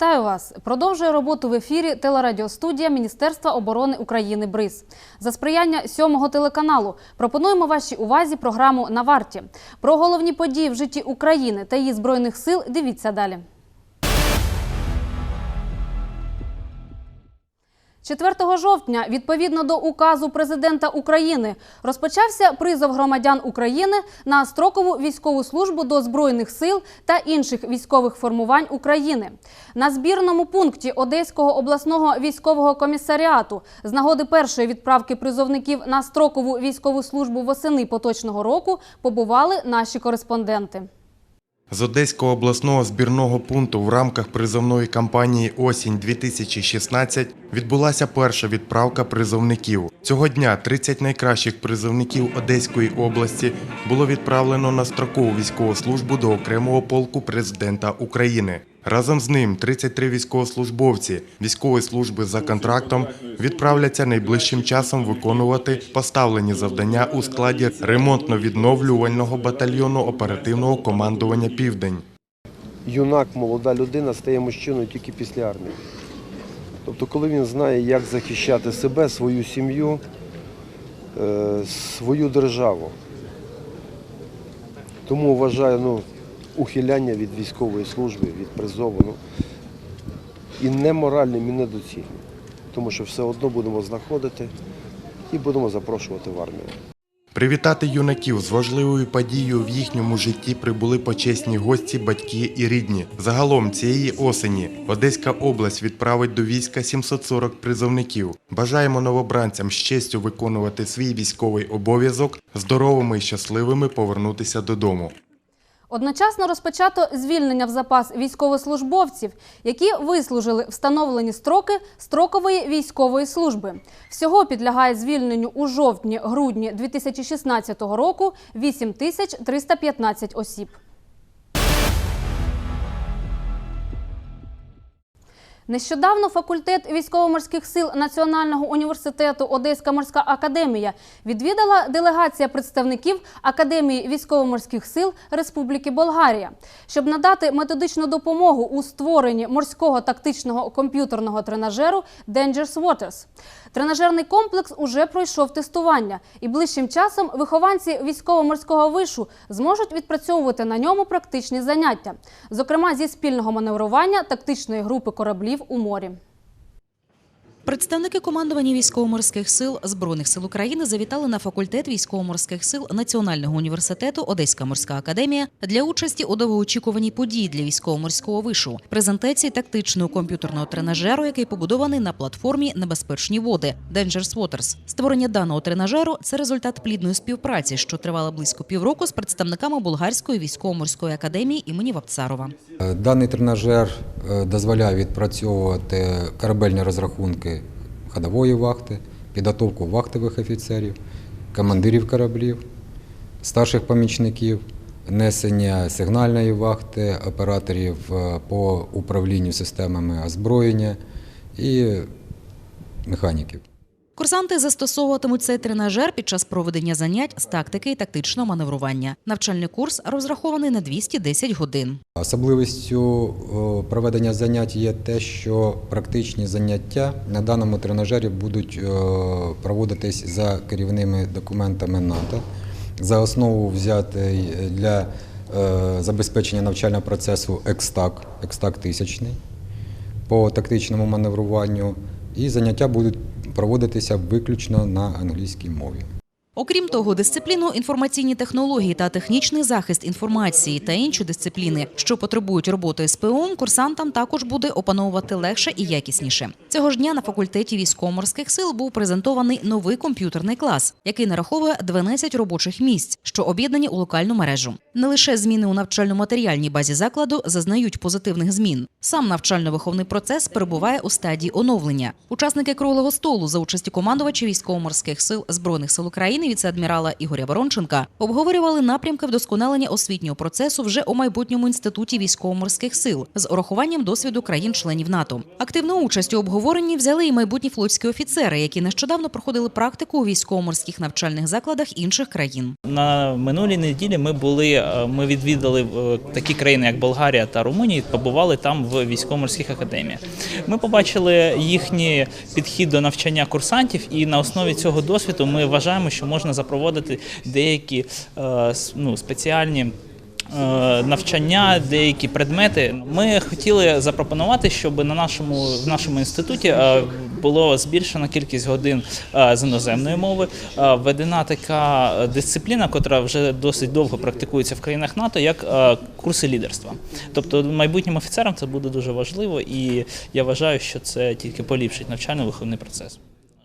Вітаю вас! Продовжує роботу в ефірі телерадіостудія Міністерства оборони України БРИЗ. За сприяння сьомого телеканалу пропонуємо вашій увазі програму на варті. Про головні події в житті України та її збройних сил дивіться далі. 4 жовтня, відповідно до указу президента України, розпочався призов громадян України на строкову військову службу до збройних сил та інших військових формувань України. На збірному пункті Одеського обласного військового комісаріату з нагоди першої відправки призовників на строкову військову службу восени поточного року побували наші кореспонденти. З Одеського обласного збірного пункту в рамках призовної кампанії «Осінь-2016» відбулася перша відправка призовників. Цього дня 30 найкращих призовників Одеської області було відправлено на строкову військову службу до окремого полку президента України. Разом з ним 33 військовослужбовці військової служби за контрактом відправляться найближчим часом виконувати поставлені завдання у складі ремонтно-відновлювального батальйону оперативного командування Південь. юнак, молода людина стає мужчиною тільки після армії. Тобто, коли він знає, як захищати себе, свою сім'ю, е, свою державу. Тому вважаю ну, ухиляння від військової служби, від призову ну, і неморальним, і недоцільним. Тому що все одно будемо знаходити і будемо запрошувати в армію. Привітати юнаків з важливою подією в їхньому житті прибули почесні гості, батьки і рідні. Загалом цієї осені Одеська область відправить до війська 740 призовників. Бажаємо новобранцям з честю виконувати свій військовий обов'язок, здоровими і щасливими повернутися додому. Одночасно розпочато звільнення в запас військовослужбовців, які вислужили встановлені строки строкової військової служби. Всього підлягає звільненню у жовтні-грудні 2016 року 8315 осіб. Нещодавно факультет військово-морських сил Національного університету Одеська морська академія відвідала делегація представників Академії військово-морських сил Республіки Болгарія, щоб надати методичну допомогу у створенні морського тактичного комп'ютерного тренажеру Dangerous Waters. Тренажерний комплекс уже пройшов тестування, і ближчим часом вихованці військово-морського вишу зможуть відпрацьовувати на ньому практичні заняття, зокрема зі спільного маневрування тактичної групи кораблів у морі. Представники командування військово-морських сил Збройних сил України завітали на факультет військово-морських сил Національного університету Одеська морська академія для участі у довгоочікуваній події для військово-морського вишу презентації тактичного комп'ютерного тренажеру, який побудований на платформі Небезпечні води Dangerous Waters. Створення даного тренажеру це результат плідної співпраці, що тривала близько півроку з представниками Болгарської військово-морської академії імені Вапцарова. Е, Даний тренажер е, дозволяє відпрацьовувати корабельні розрахунки ходової вахти, підготовку вахтових офіцерів, командирів кораблів, старших помічників, несення сигнальної вахти, операторів е, по управлінню системами озброєння і механіків. Курсанти застосовуватимуть цей тренажер під час проведення занять з тактики і тактичного маневрування. Навчальний курс розрахований на 210 годин. Особливістю проведення занять є те, що практичні заняття на даному тренажері будуть проводитись за керівними документами НАТО. За основу взяти для е, забезпечення навчального процесу екстак, екстак тисячний по тактичному маневруванню. І заняття будуть проводитися виключно на англійській мові. Окрім того, дисципліну інформаційні технології та технічний захист інформації та інші дисципліни, що потребують роботи СПО, курсантам також буде опановувати легше і якісніше. Цього ж дня на факультеті військово-морських сил був презентований новий комп'ютерний клас, який нараховує 12 робочих місць, що об'єднані у локальну мережу. Не лише зміни у навчально-матеріальній базі закладу зазнають позитивних змін. Сам навчально-виховний процес перебуває у стадії оновлення. Учасники круглого столу за участі командувачів військово-морських сил збройних сил України віце-адмірала Ігоря Воронченка обговорювали напрямки вдосконалення освітнього процесу вже у майбутньому інституті військово-морських сил з урахуванням досвіду країн-членів НАТО. Активну участь у обговоренні взяли і майбутні флотські офіцери, які нещодавно проходили практику у військово-морських навчальних закладах інших країн. На минулій неділі ми були. е, Ми відвідали е, такі країни, як Болгарія та Румунія, побували там в військово-морських академіях. Ми побачили їхній підхід до навчання курсантів, і на основі цього досвіду ми вважаємо, що можна запровадити деякі е, ну, спеціальні. е, Навчання, деякі предмети. Ми хотіли запропонувати, щоб на нашому в нашому інституті е, було збільшена кількість годин з іноземної мови. Введена така дисципліна, котра вже досить довго практикується в країнах НАТО, як курси лідерства. Тобто майбутнім офіцерам це буде дуже важливо, і я вважаю, що це тільки поліпшить навчально-виховний процес.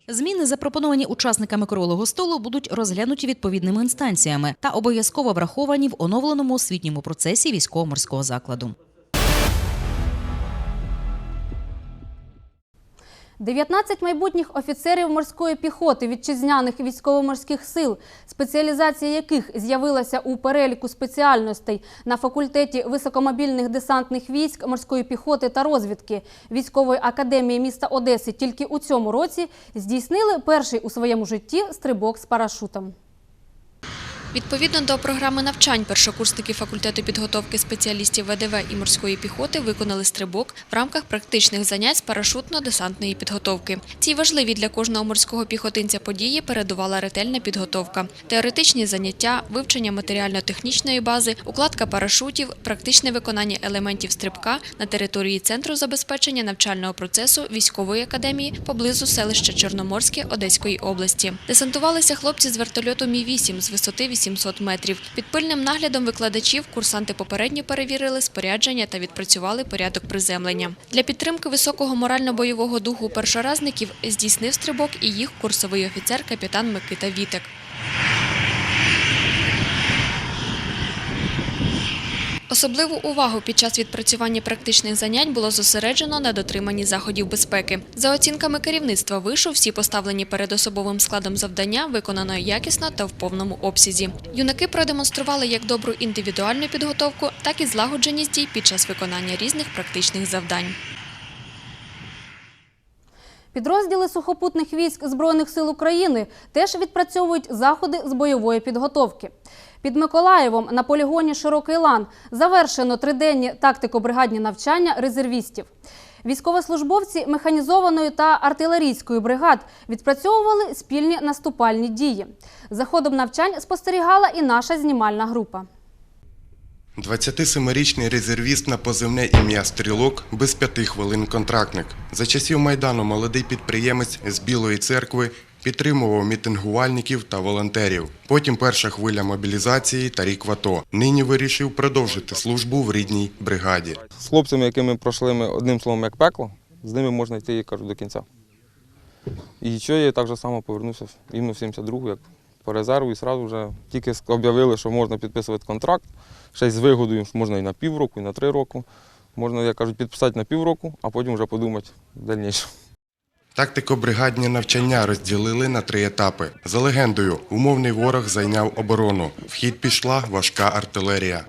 Зміни, запропоновані учасниками круглого столу, будуть розглянуті відповідними інстанціями та обов'язково враховані в оновленому освітньому процесі військово-морського закладу. 19 майбутніх офіцерів морської піхоти вітчизняних військово-морських сил, спеціалізація яких з'явилася у переліку спеціальностей на факультеті високомобільних десантних військ, морської піхоти та розвідки військової академії міста Одеси тільки у цьому році здійснили перший у своєму житті стрибок з парашутом. Відповідно до програми навчань, першокурсники факультету підготовки спеціалістів ВДВ і морської піхоти виконали стрибок в рамках практичних занять з парашутно-десантної підготовки. Цій важливі для кожного морського піхотинця події передувала ретельна підготовка, теоретичні заняття, вивчення матеріально-технічної бази, укладка парашутів, практичне виконання елементів стрибка на території центру забезпечення навчального процесу військової академії поблизу селища Чорноморське Одеської області. Десантувалися хлопці з вертольоту Мі-8 з висоти 800 метрів. Під пильним наглядом викладачів курсанти попередньо перевірили спорядження та відпрацювали порядок приземлення. Для підтримки високого морально-бойового духу першоразників здійснив стрибок і їх курсовий офіцер капітан Микита Вітек. Особливу увагу під час відпрацювання практичних занять було зосереджено на дотриманні заходів безпеки. За оцінками керівництва вишу, всі поставлені перед особовим складом завдання виконано якісно та в повному обсязі. Юнаки продемонстрували як добру індивідуальну підготовку, так і злагодженість дій під час виконання різних практичних завдань. Підрозділи сухопутних військ Збройних сил України теж відпрацьовують заходи з бойової підготовки. Під Миколаєвом на полігоні Широкий лан завершено триденні тактико-бригадні навчання резервістів. Військовослужбовці механізованої та артилерійської бригад відпрацьовували спільні наступальні дії. За ходом навчань спостерігала і наша знімальна група. 27-річний резервіст на позивне ім'я Стрілок без п'яти хвилин контрактник. За часів Майдану молодий підприємець з Білої церкви підтримував мітингувальників та волонтерів. Потім перша хвиля мобілізації та рік в АТО. Нині вирішив продовжити службу в рідній бригаді. з хлопцями, якими пройшли ми одним словом як пекло, з ними можна йти, я кажу, до кінця. І що я так же само повернувся іменно в 72-го, як по резерву, і одразу вже тільки об'явили, що можна підписувати контракт, ще й з вигодою, що можна і на півроку, і на три роки. Можна, як кажуть, підписати на півроку, а потім вже подумати в дальніше. Тактико-бригадні навчання розділили на три етапи. За легендою, умовний ворог зайняв оборону. В хід пішла важка артилерія.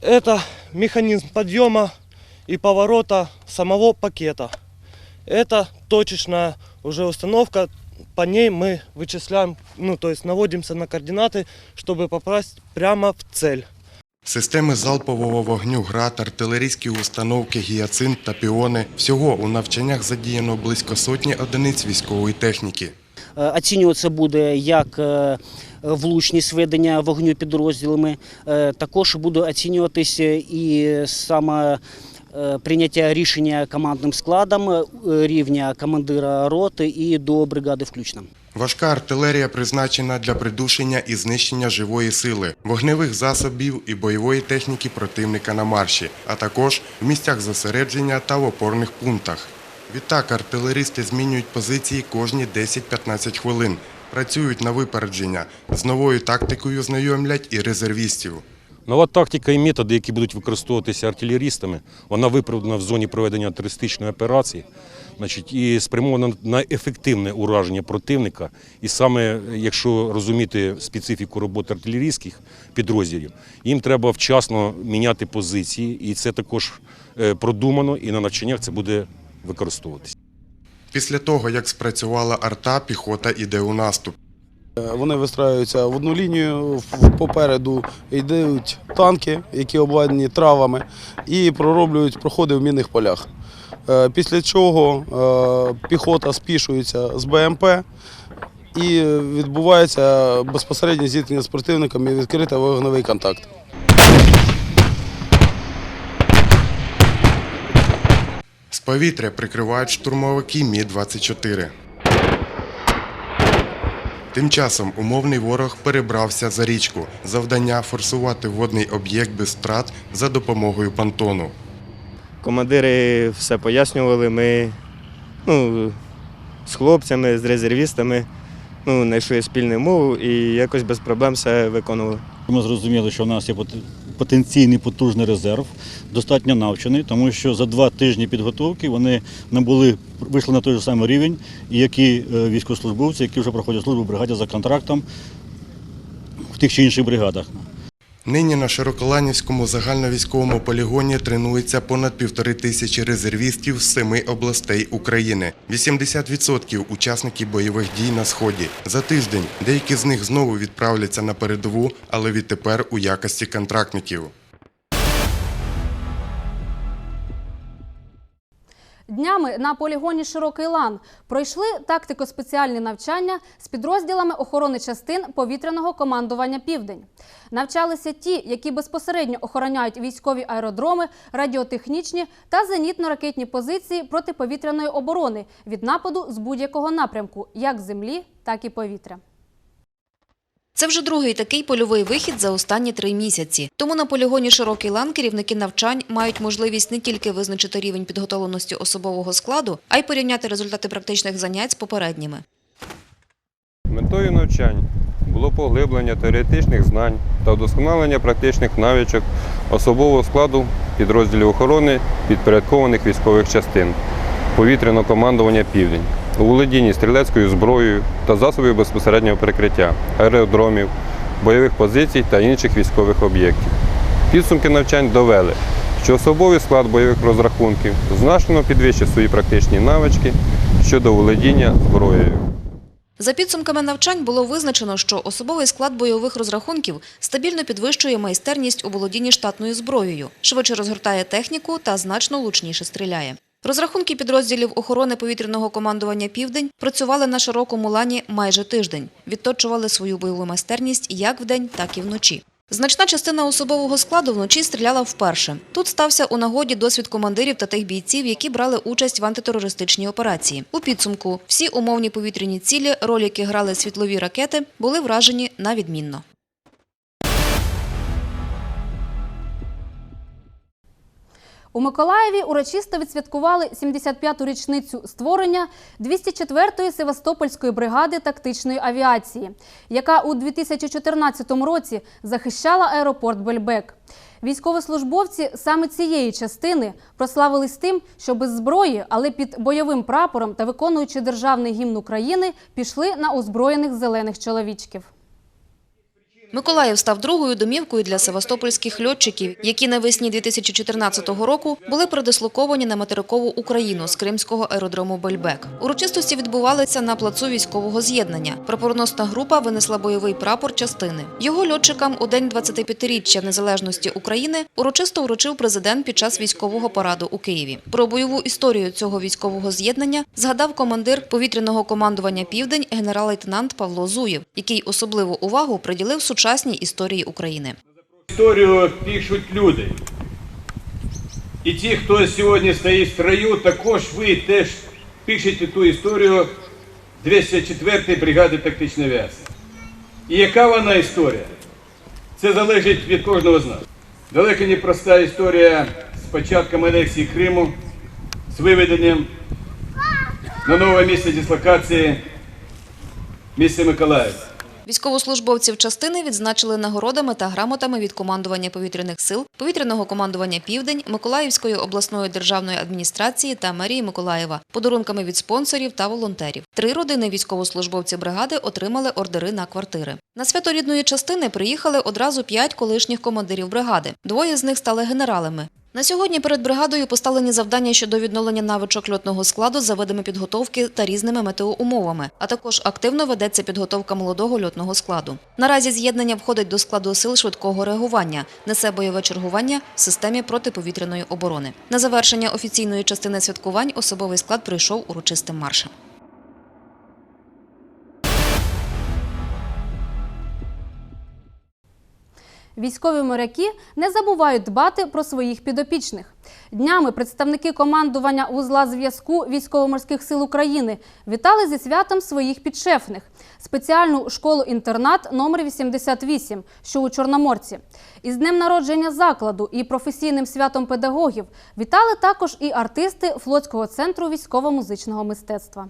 Это механизм подъема и поворота самого пакета. Это точечная уже установка, по ней мы вычисляем, ну то есть наводимся на координаты, чтобы попасть прямо в цель. Системи залпового вогню ГРАД, артилерійські установки «Гіацинт» та «Піони» – всього у навчаннях задіяно близько сотні одиниць військової техніки. Е, Оцінюватися буде як е, влучність ведення вогню підрозділами. Е, Також буде оцінюватися і саме е, прийняття рішення командним складом е, рівня командира роти і до бригади включно. Важка артилерія призначена для придушення і знищення живої сили, вогневих засобів і бойової техніки противника на марші, а також в місцях зосередження та в опорних пунктах. Відтак артилеристи змінюють позиції кожні 10-15 хвилин, працюють на випередження, з новою тактикою знайомлять і резервістів. Нова тактика і методи, які будуть використовуватися артилерістами, вона виправдана в зоні проведення терористичної операції, значить, і спрямована на ефективне ураження противника. І саме якщо розуміти специфіку роботи артилерійських підрозділів, їм треба вчасно міняти позиції, і це також е, продумано, і на навчаннях це буде використовуватися. Після того, як спрацювала арта, піхота йде у наступ. Вони вистраюються в одну лінію, попереду йдуть танки, які обладнані травами, і пророблюють проходи в мінних полях. Е, Після чого е, піхота спішується з БМП і відбувається безпосереднє зіткнення з противником і відкритий вогневий контакт. З повітря прикривають штурмовики Мі-24. Тим часом умовний ворог перебрався за річку. Завдання форсувати водний об'єкт без втрат за допомогою понтону. Командири все пояснювали. Ми ну, з хлопцями, з резервістами ну, знайшли спільну мову і якось без проблем все виконували. Ми зрозуміли, що в нас є потенційний потужний резерв, достатньо навчений, тому що за два тижні підготовки вони набули, вийшли на той же самий рівень, як і е, військовослужбовці, які вже проходять службу в бригаді за контрактом в тих чи інших бригадах. Нині на Широколанівському загальновійськовому полігоні тренується понад півтори тисячі резервістів з семи областей України. 80% учасників бойових дій на сході. За тиждень деякі з них знову відправляться на передову, але відтепер у якості контрактників. Днями на полігоні Широкий лан пройшли тактико-спеціальні навчання з підрозділами охорони частин повітряного командування Південь. Навчалися ті, які безпосередньо охороняють військові аеродроми, радіотехнічні та зенітно-ракетні позиції протиповітряної оборони від нападу з будь-якого напрямку, як землі, так і повітря. Це вже другий такий польовий вихід за останні три місяці. Тому на полігоні «Широкий лан» керівники навчань мають можливість не тільки визначити рівень підготовленості особового складу, а й порівняти результати практичних занять з попередніми. Метою навчань було поглиблення теоретичних знань та вдосконалення практичних навичок особового складу підрозділів охорони підпорядкованих військових частин, повітряного командування Південь, володінні стрілецькою зброєю та засобів безпосереднього прикриття, аеродромів, бойових позицій та інших військових об'єктів. Підсумки навчань довели, що особовий склад бойових розрахунків значно підвищив свої практичні навички щодо володіння зброєю. За підсумками навчань було визначено, що особовий склад бойових розрахунків стабільно підвищує майстерність у володінні штатною зброєю, швидше розгортає техніку та значно лучніше стріляє. Розрахунки підрозділів охорони повітряного командування «Південь» працювали на широкому лані майже тиждень, відточували свою бойову майстерність як вдень, так і вночі. Значна частина особового складу вночі стріляла вперше. Тут стався у нагоді досвід командирів та тих бійців, які брали участь в антитерористичній операції. У підсумку всі умовні повітряні цілі, роль яких грали світлові ракети, були вражені на відмінно. У Миколаєві урочисто відсвяткували 75-ту річницю створення 204-ї Севастопольської бригади тактичної авіації, яка у 2014 році захищала аеропорт Бельбек. Військовослужбовці саме цієї частини прославились тим, що без зброї, але під бойовим прапором та виконуючи державний гімн України, пішли на озброєних зелених чоловічків. Миколаїв став другою домівкою для севастопольських льотчиків, які навесні 2014 року були передислоковані на материкову Україну з кримського аеродрому Бельбек. Урочистості відбувалися на плацу військового з'єднання. Прапорносна група винесла бойовий прапор частини. Його льотчикам у день 25-річчя незалежності України урочисто вручив президент під час військового параду у Києві. Про бойову історію цього військового з'єднання згадав командир повітряного командування Південь генерал-лейтенант Павло Зуєв, який особливу увагу приділив сучасній історії України. Історію пишуть люди. І ті, хто сьогодні стоїть в строю, також ви теж пишете ту історію 204-ї бригади тактичної авіації. І яка вона історія? Це залежить від кожного з нас. Далеко не проста історія з початком анексії Криму, з виведенням на нове місце дислокації місце Миколаїв. Військовослужбовців частини відзначили нагородами та грамотами від командування повітряних сил, повітряного командування Південь, Миколаївської обласної державної адміністрації та мерії Миколаєва, подарунками від спонсорів та волонтерів. Три родини військовослужбовців бригади отримали ордери на квартири. На свято рідної частини приїхали одразу п'ять колишніх командирів бригади. Двоє з них стали генералами. На сьогодні перед бригадою поставлені завдання щодо відновлення навичок льотного складу за видами підготовки та різними метеоумовами, а також активно ведеться підготовка молодого льотного складу. Наразі з'єднання входить до складу сил швидкого реагування, несе бойове чергування в системі протиповітряної оборони. На завершення офіційної частини святкувань особовий склад прийшов урочистим маршем. Військові моряки не забувають дбати про своїх підопічних. Днями представники командування вузла зв'язку військово-морських сил України вітали зі святом своїх підшефних спеціальну школу-інтернат номер 88, що у Чорноморці. Із днем народження закладу і професійним святом педагогів вітали також і артисти Флотського центру військово-музичного мистецтва.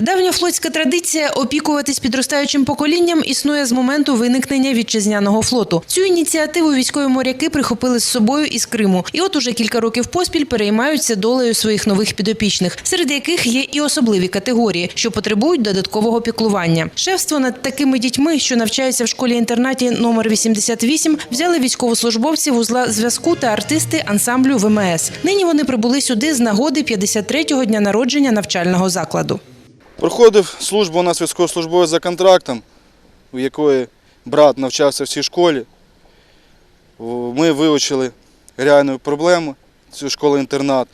Давня флотська традиція опікуватись підростаючим поколінням існує з моменту виникнення вітчизняного флоту. Цю ініціативу військові моряки прихопили з собою із Криму, і от уже кілька років поспіль переймаються долею своїх нових підопічних, серед яких є і особливі категорії, що потребують додаткового піклування. Шефство над такими дітьми, що навчаються в школі-інтернаті номер 88, взяли військовослужбовці вузла зв'язку та артисти ансамблю ВМС. Нині вони прибули сюди з нагоди 53-го дня народження навчального закладу. Проходив службу у нас військовослужбовець за контрактом, у якої брат навчався в цій школі. Ми вивчили реальну проблему цю школу-інтернат,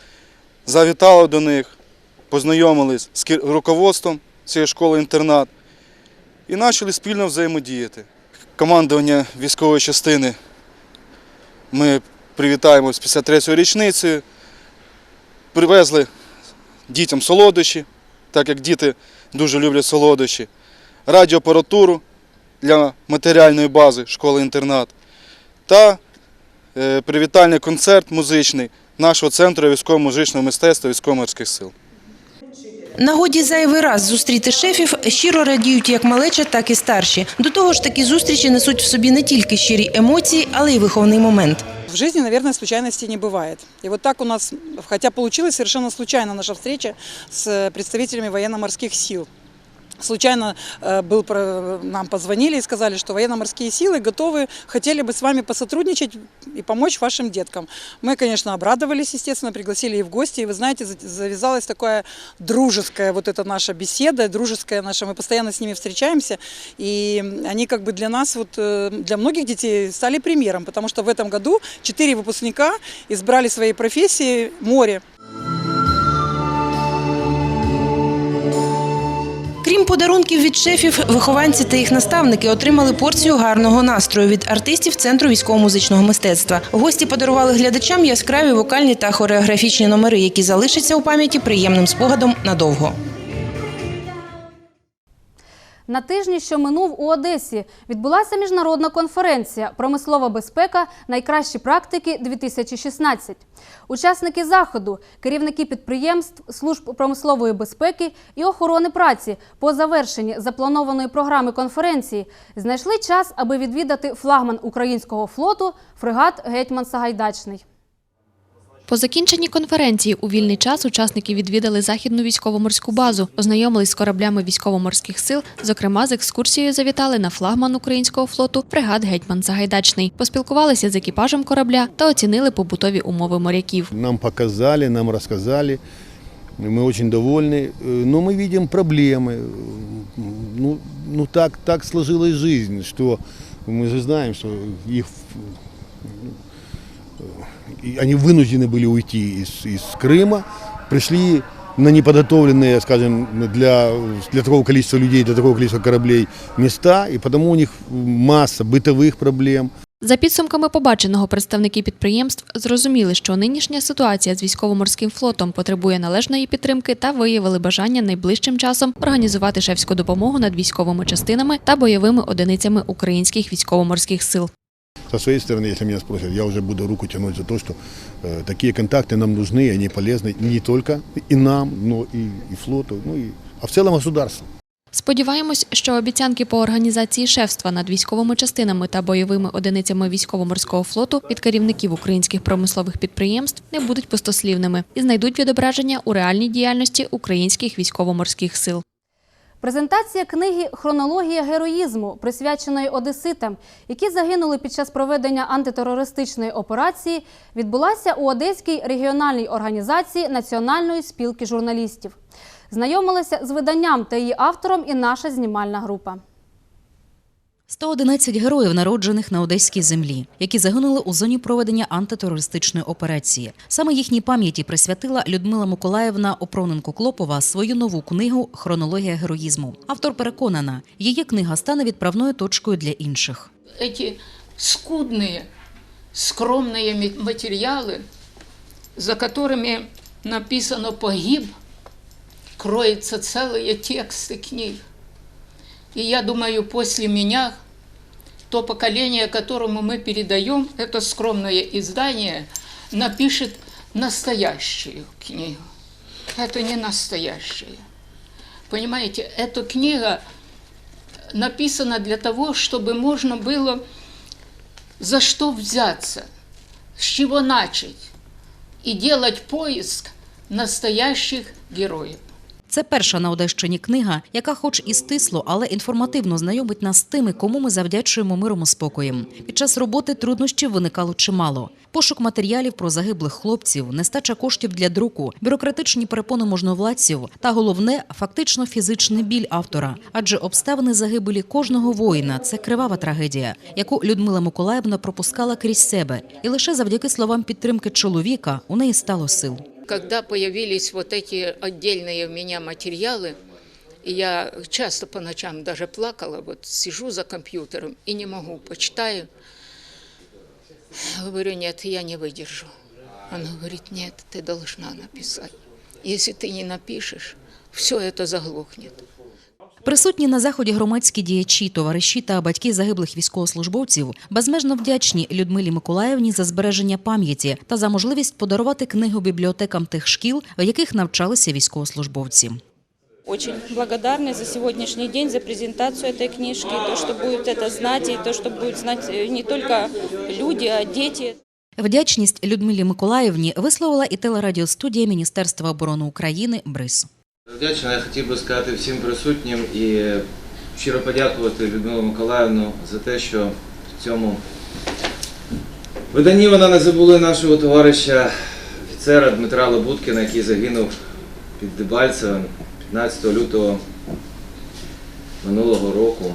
завітали до них, познайомились з руководством цієї школи-інтернат і почали спільно взаємодіяти. Командування військової частини ми привітаємо з 53-ю річницею, привезли дітям солодощі так як діти дуже люблять солодощі, радіоапаратуру для матеріальної бази школи-інтернат та е, привітальний концерт музичний нашого центру військово-музичного мистецтва військово-морських сил. Нагоді зайвий раз зустріти шефів щиро радіють як малеча, так і старші. До того ж, такі зустрічі несуть в собі не тільки щирі емоції, але й виховний момент. В жизни, наверное, случайностей не бывает. И вот так у нас, хотя получилась совершенно случайно наша встреча с представителями военно-морских сил. Случайно э, был, нам позвонили и сказали, что военно-морские силы готовы, хотели бы с вами посотрудничать и помочь вашим деткам. Мы, конечно, обрадовались, естественно, пригласили их в гости. И вы знаете, за- завязалась такая дружеская вот эта наша беседа, дружеская наша. Мы постоянно с ними встречаемся. И они как бы для нас, вот, э, для многих детей стали примером, потому что в этом году четыре выпускника избрали своей профессии море. Крім подарунків від шефів, вихованці та їх наставники отримали порцію гарного настрою від артистів Центру військово-музичного мистецтва. Гості подарували глядачам яскраві вокальні та хореографічні номери, які залишаться у пам'яті приємним спогадом надовго. На тижні, що минув у Одесі, відбулася міжнародна конференція Промислова безпека. Найкращі практики 2016 Учасники заходу, керівники підприємств, служб промислової безпеки і охорони праці по завершенні запланованої програми конференції знайшли час, аби відвідати флагман українського флоту фрегат Гетьман Сагайдачний. По закінченні конференції у вільний час учасники відвідали західну військово-морську базу, ознайомились з кораблями військово-морських сил. Зокрема, з екскурсією завітали на флагман українського флоту фрегат Гетьман Сагайдачний, поспілкувалися з екіпажем корабля та оцінили побутові умови моряків. Нам показали, нам рассказали. Мы очень довольны. Э, Но мы видим проблемы. Ну, ну так, так сложилась жизнь, что мы же знаем, что их и они вынуждены были уйти из, из Крыма, пришли на неподготовленные, скажем, для, для такого количества людей, для такого количества кораблей места, и потому у них масса бытовых проблем. За підсумками побаченого, представники підприємств зрозуміли, що нинішня ситуація з військово-морським флотом потребує належної підтримки та виявили бажання найближчим часом організувати шефську допомогу над військовими частинами та бойовими одиницями українських військово-морських сил. Со своей стороны, если меня спросят, я уже буду руку тянуть за то, что э, такие контакты нам нужны, и они полезны не только и нам, но и, и флоту, ну и, а в целом государству. Сподіваємось, що обіцянки по організації шефства над військовими частинами та бойовими одиницями військово-морського флоту від керівників українських промислових підприємств не будуть пустослівними і знайдуть відображення у реальній діяльності українських військово-морських сил. Презентація книги Хронологія героїзму, присвяченої одеситам, які загинули під час проведення антитерористичної операції, відбулася у Одеській регіональній організації Національної спілки журналістів. Знайомилася з виданням та її автором і наша знімальна група. 111 героїв, народжених на одеській землі, які загинули у зоні проведення антитерористичної операції. Саме їхній пам'яті присвятила Людмила Миколаївна Опроненко-Клопова свою нову книгу Хронологія героїзму. Автор переконана, її книга стане відправною точкою для інших. эти скудные, скромные ме- материалы, за которыми написано «погиб», кроются целые тексты книг. И я думаю, после меня то поколение, которому мы передаем это скромное издание, напишет настоящую книгу. Это не настоящая. Понимаете, эта книга написана для того, чтобы можно было за что взяться, с чего начать и делать поиск настоящих героев. Це перша на Одещині книга, яка, хоч і стисло, але інформативно знайомить нас з тими, кому ми завдячуємо миром і спокоєм. Під час роботи труднощів виникало чимало. Пошук матеріалів про загиблих хлопців, нестача коштів для друку, бюрократичні перепони можновладців та головне фактично фізичний біль автора. Адже обставини загибелі кожного воїна це кривава трагедія, яку Людмила Миколаївна пропускала крізь себе, і лише завдяки словам підтримки чоловіка у неї стало сил. Когда появились вот эти отдельные в меня материалы, и я часто по ночам даже плакала, вот сижу за компьютером и не могу, почитаю. Говорю, нет, я не выдержу. Она говорит, нет, ты должна написать. Если ты не напишешь, все это заглохнет. Присутні на заході громадські діячі, товариші та батьки загиблих військовослужбовців безмежно вдячні Людмилі Миколаївні за збереження пам'яті та за можливість подарувати книгу бібліотекам тих шкіл, в яких навчалися військовослужбовці. Очень благодарны за сегодняшний день, за презентацию этой книжки, то, что будет это знать, и то, что будут знать э, не только люди, а дети. Вдячність Людмилі Миколаївні висловила і телерадіостудія Міністерства оборони України БРИЗ. Вдячна, я хотів би сказати всім присутнім і щиро подякувати Людмилу Миколаївну за те, що в цьому виданні вона не забула нашого товариша офіцера Дмитра Лобуткіна, який загинув під Дебальцевим 15 лютого минулого року.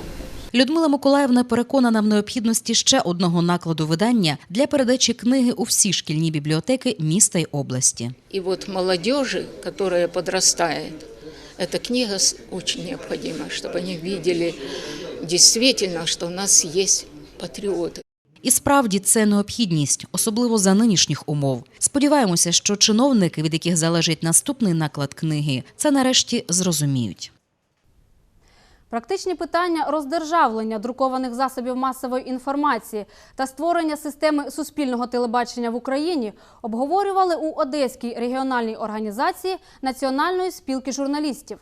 Людмила Миколаївна переконана в необхідності ще одного накладу видання для передачі книги у всі шкільні бібліотеки міста й області. И вот молодежи, которая подрастает, эта книга с- очень необходима, чтобы они видели действительно, что у нас есть патриоты. І справді це необхідність, особливо за нинішніх умов. Сподіваємося, що чиновники, від яких залежить наступний наклад книги, це нарешті зрозуміють. Практичні питання роздержавлення друкованих засобів масової інформації та створення системи суспільного телебачення в Україні обговорювали у Одеській регіональній організації Національної спілки журналістів.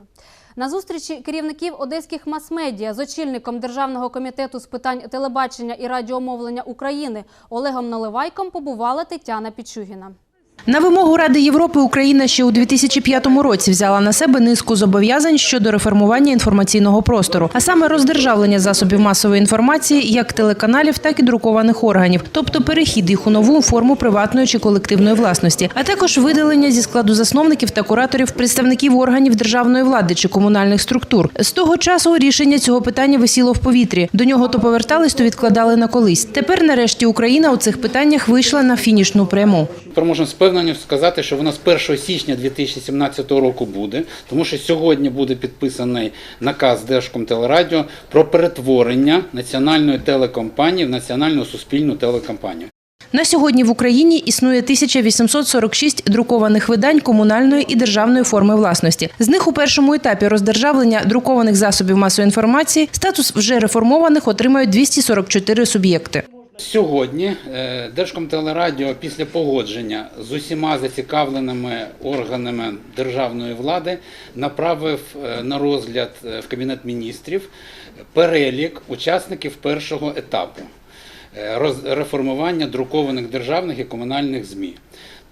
На зустрічі керівників одеських мас-медіа з очільником Державного комітету з питань телебачення і радіомовлення України Олегом Наливайком побувала Тетяна Пічугіна. На вимогу Ради Європи Україна ще у 2005 році взяла на себе низку зобов'язань щодо реформування інформаційного простору, а саме роздержавлення засобів масової інформації як телеканалів, так і друкованих органів, тобто перехід їх у нову форму приватної чи колективної власності, а також видалення зі складу засновників та кураторів представників органів державної влади чи комунальних структур. З того часу рішення цього питання висіло в повітрі. До нього то повертались, то відкладали на колись. Тепер, нарешті, Україна у цих питаннях вийшла на фінішну пряму. Тепер можемо з певненістю сказати, що вона з 1 січня 2017 року буде, тому що сьогодні буде підписаний наказ Держкомтелерадіо про перетворення національної телекомпанії в національну суспільну телекомпанію. На сьогодні в Україні існує 1846 друкованих видань комунальної і державної форми власності. З них у першому етапі роздержавлення друкованих засобів масової інформації статус вже реформованих отримають 244 суб'єкти. Сьогодні е, Держкомтелерадіо після погодження з усіма зацікавленими органами державної влади направив е, на розгляд е, в Кабінет міністрів перелік учасників першого етапу реформування друкованих державних і комунальних ЗМІ.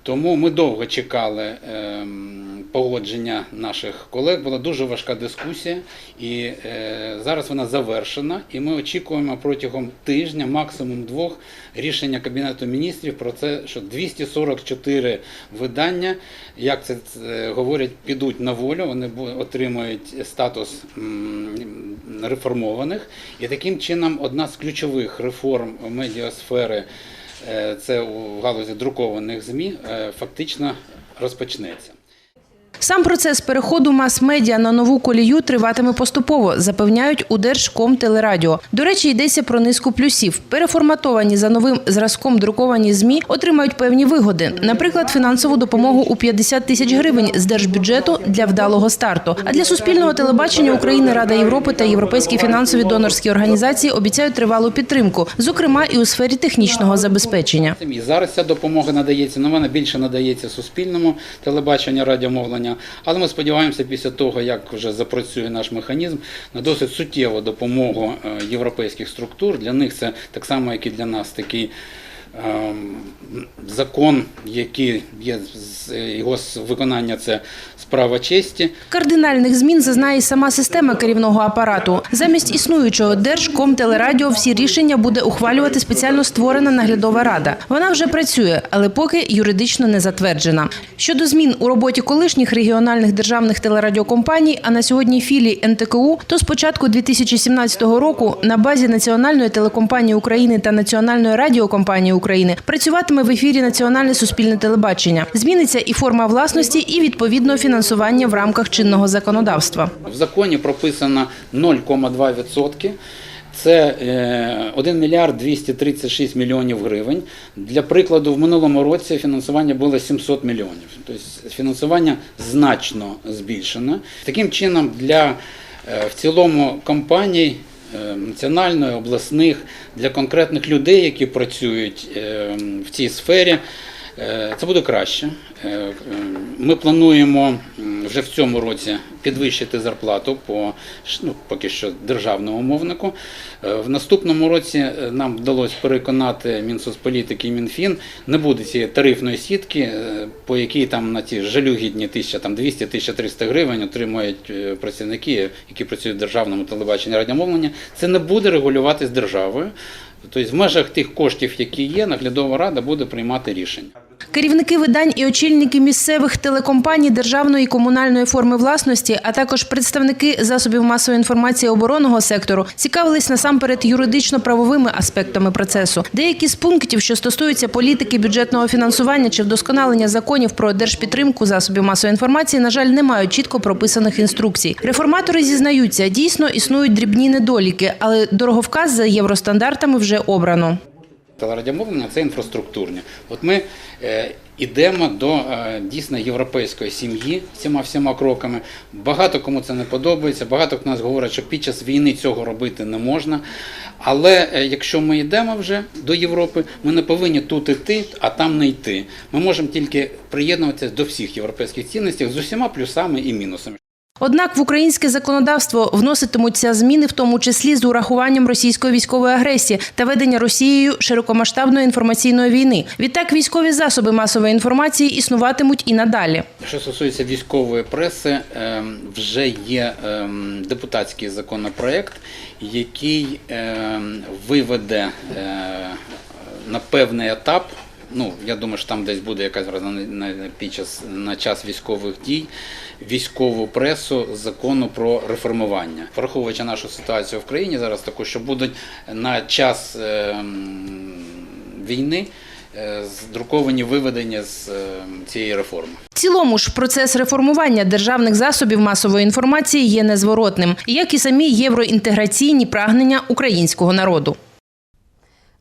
Тому ми довго чекали ем, погодження наших колег. Була дуже важка дискусія, і е, зараз вона завершена. І ми очікуємо протягом тижня, максимум двох, рішення Кабінету міністрів про це, що 244 видання, як це е, говорять, підуть на волю. Вони отримують статус реформованих. І таким чином одна з ключових реформ медіасфери. Е, це у галузі друкованих ЗМІ е, фактично розпочнеться. Сам процес переходу мас-медіа на нову колію триватиме поступово, запевняють у Держкомтелерадіо. До речі, йдеться про низку плюсів. Переформатовані за новим зразком друковані ЗМІ отримають певні вигоди, наприклад, фінансову допомогу у 50 тисяч гривень з держбюджету для вдалого старту. А для суспільного телебачення України Рада Європи та європейські фінансові донорські організації обіцяють тривалу підтримку, зокрема і у сфері технічного забезпечення. Зараз ця допомога надається, але вона більше надається суспільному телебаченню, радіомовлення. Але ми сподіваємося, після того, як вже запрацює наш механізм, на досить суттєву допомогу е, європейських структур. Для них це так само, як і для нас, такий закон, який є його виконання це справа честі. Кардинальних змін зазнає сама система керівного апарату. Замість існуючого Держкомтелерадіо всі рішення буде ухвалювати спеціально створена наглядова рада. Вона вже працює, але поки юридично не затверджена. Щодо змін у роботі колишніх регіональних державних телерадіокомпаній, а на сьогодні філій НТКУ, то з початку 2017 року на базі Національної телекомпанії України та Національної радіокомпанії України працюватиме в ефірі Національне суспільне телебачення. Зміниться і форма власності, і відповідно фінансування в рамках чинного законодавства. В законі прописано 0,2%. Це е, 1 мільярд 236 мільйонів гривень. Для прикладу, в минулому році фінансування було 700 мільйонів. Тобто фінансування значно збільшено. Таким чином, для е, в цілому компаній е, національної, обласних, для конкретних людей, які працюють е, в цій сфері, е, це буде краще. Е, е, Ми плануємо вже в цьому році підвищити зарплату по ну, поки що державному мовнику. Е, В наступному році е, нам вдалося переконати Мінсоцполітики і Мінфін, не буде цієї тарифної сітки, е, по якій там на ті жалюгідні 1200-1300 гривень отримують працівники, які працюють в державному телебаченні і радіомовленні. Це не буде регулюватись державою. Тобто в межах тих коштів, які є, наглядова рада буде приймати рішення. Керівники видань і очільники місцевих телекомпаній державної і комунальної форми власності, а також представники засобів масової інформації оборонного сектору, цікавились насамперед юридично-правовими аспектами процесу. Деякі з пунктів, що стосуються політики бюджетного фінансування чи вдосконалення законів про держпідтримку засобів масової інформації, на жаль, не мають чітко прописаних інструкцій. Реформатори зізнаються, дійсно існують дрібні недоліки, але дороговказ за євростандартами вже обрано. Телерадіомовлення це інфраструктурні. От ми е, йдемо до е, дійсно європейської сім'ї цими всіма кроками. Багато кому це не подобається, багато хто нас говорить, що під час війни цього робити не можна. Але е, якщо ми йдемо вже до Європи, ми не повинні тут іти, а там не йти. Ми можемо тільки приєднуватися до всіх європейських цінностей з усіма плюсами і мінусами. Однак в українське законодавство вноситимуться зміни, в тому числі з урахуванням російської військової агресії та ведення Росією широкомасштабної інформаційної війни. Відтак військові засоби масової інформації існуватимуть і надалі. Що стосується військової преси, ем, вже є ем, депутатський законопроект, який ем, виведе е, на певний етап. Ну, я думаю, що там десь буде якась під час на час військових дій військову пресу закону про реформування, враховуючи нашу ситуацію в країні зараз, таку що будуть на час ем, війни е, здруковані виведення з ем, цієї реформи. В цілому ж процес реформування державних засобів масової інформації є незворотним, як і самі євроінтеграційні прагнення українського народу.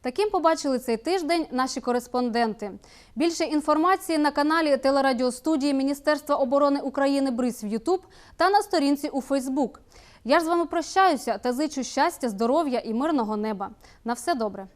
Таким побачили цей тиждень наші кореспонденти. Більше інформації на каналі телерадіостудії Міністерства оборони України Бриз в Ютуб та на сторінці у Фейсбук. Я ж з вами прощаюся та зичу щастя, здоров'я і мирного неба. На все добре.